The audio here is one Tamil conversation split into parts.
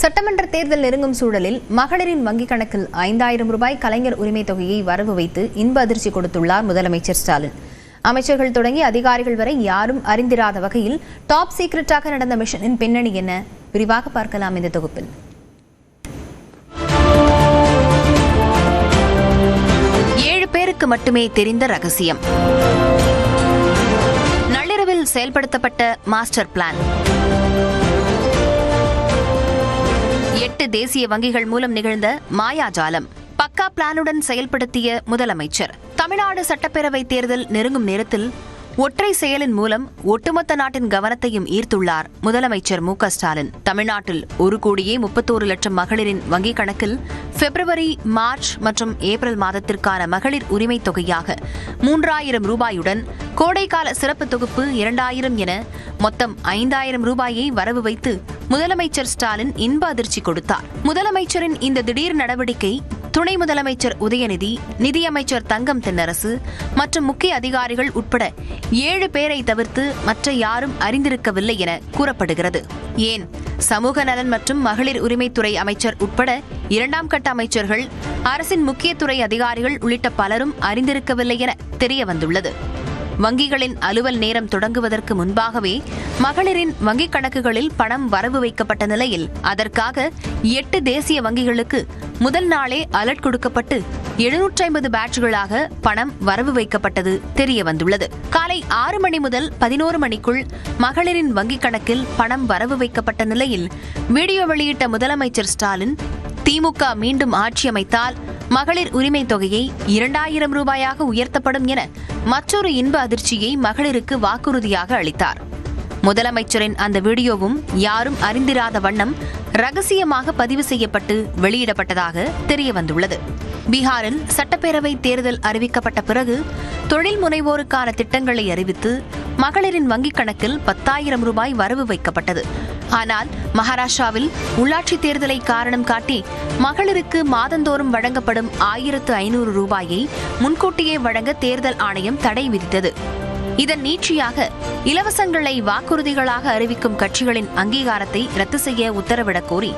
சட்டமன்ற தேர்தல் நெருங்கும் சூழலில் மகளிரின் வங்கிக் கணக்கில் ஐந்தாயிரம் ரூபாய் கலைஞர் உரிமை தொகையை வரவு வைத்து இன்ப அதிர்ச்சி கொடுத்துள்ளார் முதலமைச்சர் ஸ்டாலின். அமைச்சர்கள் தொடங்கி அதிகாரிகள் வரை யாரும் அறிந்திராத வகையில் டாப் சீக்ரெட்டாக நடந்த மிஷனின் பின்னணி என்ன? விரிவாக பார்க்கலாம் இந்த தொகுப்பில். ஏழு பேருக்கு மட்டுமே தெரிந்த ரகசியம். நள்ளிரவில் செயல்படுத்தப்பட்ட மாஸ்டர் பிளான். எட்டு தேசிய வங்கிகள் மூலம் நிகழ்ந்த மாயாஜாலம் பக்கா பிளானுடன் செயல்படுத்திய முதலமைச்சர். தமிழ்நாடு சட்டப்பேரவை தேர்தல் நெருங்கும் நேரத்தில் ஒற்றை செயலின் மூலம் ஒட்டுமொத்த நாட்டின் கவனத்தையும் ஈர்த்துள்ளார் முதலமைச்சர் மு ஸ்டாலின். தமிழ்நாட்டில் ஒரு கோடியே முப்பத்தோரு லட்சம் மகளிரின் வங்கிக் கணக்கில் பிப்ரவரி மார்ச் மற்றும் ஏப்ரல் மாதத்திற்கான மகளிர் உரிமைத் தொகையாக மூன்றாயிரம் ரூபாயுடன் கோடைக்கால சிறப்பு தொகுப்பு இரண்டாயிரம் என மொத்தம் ஐந்தாயிரம் ரூபாயை வரவு வைத்து முதலமைச்சர் ஸ்டாலின் இன்ப அதிர்ச்சி கொடுத்தார். முதலமைச்சரின் இந்த திடீர் நடவடிக்கை துணை முதலமைச்சர் உதயநிதி நிதியமைச்சர் தங்கம் தென்னரசு மற்றும் முக்கிய அதிகாரிகள் உட்பட ஏழு பேரை தவிர்த்து மற்ற யாரும் அறிந்திருக்கவில்லை என கூறப்படுகிறது. ஏன்? சமூக நலன் மற்றும் மகளிர் உரிமைத்துறை அமைச்சர் உட்பட இரண்டாம் கட்ட அமைச்சர்கள் அரசின் முக்கியத்துறை அதிகாரிகள் உள்ளிட்ட பலரும் அறிந்திருக்கவில்லை என தெரிய வந்துள்ளது வங்கிகளின் அலுவல் நேரம் தொடங்குவதற்கு முன்பாகவே மகளிரின் வங்கிக் கணக்குகளில் பணம் வரவு வைக்கப்பட்ட நிலையில் அதற்காக எட்டு தேசிய வங்கிகளுக்கு முதல் நாளே அலர்ட் கொடுக்கப்பட்டு எழுநூற்றி ஐம்பது பேட்ச்களாக பணம் வரவு வைக்கப்பட்டது தெரிய வந்துள்ளது காலை ஆறு மணி முதல் பதினோரு மணிக்குள் மகளிரின் வங்கிக் கணக்கில் பணம் வரவு வைக்கப்பட்ட நிலையில் வீடியோ வெளியிட்ட முதலமைச்சர் ஸ்டாலின் திமுக மீண்டும் ஆட்சி அமைத்தால் மகளிர் உரிமை தொகையை இரண்டாயிரம் ரூபாயாக உயர்த்தப்படும் என மற்றொரு இன்ப அதிர்ச்சியை மகளிருக்கு வாக்குறுதியாக அளித்தார். முதலமைச்சரின் அந்த வீடியோவும் யாரும் அறிந்திராத வண்ணம் ரகசியமாக பதிவு செய்யப்பட்டு வெளியிடப்பட்டதாக தெரிய வந்துள்ளது பீகாரில் சட்டப்பேரவை தேர்தல் அறிவிக்கப்பட்ட பிறகு தொழில் முனைவோருக்கான திட்டங்களை அறிவித்து மகளிரின் வங்கிக் கணக்கில் பத்தாயிரம் ரூபாய் வரவு வைக்கப்பட்டது. ஆனால் மகாராஷ்டிராவில் உள்ளாட்சி தேர்தலை காரணம் காட்டி மகளிருக்கு மாதந்தோறும் வழங்கப்படும் ஆயிரத்து ஐநூறு ரூபாயை முன்கூட்டியே வழங்க தேர்தல் ஆணையம் தடை விதித்தது. இதன் நீட்சியாக இலவசங்களை வாக்குறுதிகளாக அறிவிக்கும் கட்சிகளின் அங்கீகாரத்தை ரத்து செய்ய உத்தரவிடக் கோரி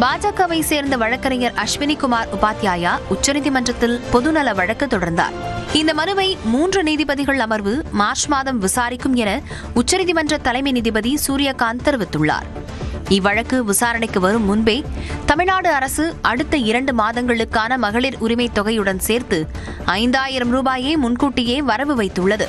பாஜகவை சேர்ந்த வழக்கறிஞர் அஸ்வினி குமார் உபாத்யாயா உச்சநீதிமன்றத்தில் பொதுநல வழக்கு தொடர்ந்தார். இந்த மனுவை மூன்று நீதிபதிகள் அமர்வு மார்ச் மாதம் விசாரிக்கும் என உச்சநீதிமன்ற தலைமை நீதிபதி சூரியகாந்த் தெரிவித்துள்ளார். இவ்வழக்கு விசாரணைக்கு வரும் முன்பே தமிழ்நாடு அரசு அடுத்த இரண்டு மாதங்களுக்கான மகளிர் உரிமை தொகையுடன் சேர்த்து ஐந்தாயிரம் ரூபாயை முன்கூட்டியே வரவு வைத்துள்ளது.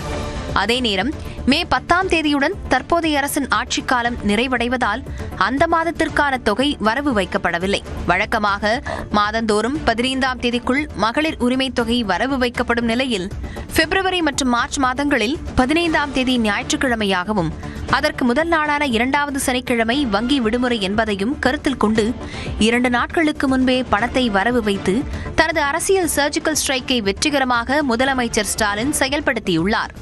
அதே நேரம் மே பத்தாம் தேதியுடன் தற்போதைய அரசின் ஆட்சிக் காலம் நிறைவடைவதால் அந்த மாதத்திற்கான தொகை வரவு வைக்கப்படவில்லை. வழக்கமாக மாதந்தோறும் பதினைந்தாம் தேதிக்குள் மகளிர் உரிமை தொகை வரவு வைக்கப்படும் நிலையில் பிப்ரவரி மற்றும் மார்ச் மாதங்களில் பதினைந்தாம் தேதி ஞாயிற்றுக்கிழமையாகவும் அதற்கு முதல் நாளான இரண்டாவது சனிக்கிழமை வங்கி விடுமுறை என்பதையும் கருத்தில் கொண்டு இரண்டு நாட்களுக்கு முன்பே பணத்தை வரவு வைத்து தனது அரசியல் சர்ஜிக்கல் ஸ்ட்ரைக்கை வெற்றிகரமாக முதலமைச்சர் ஸ்டாலின் செயல்படுத்தியுள்ளார்.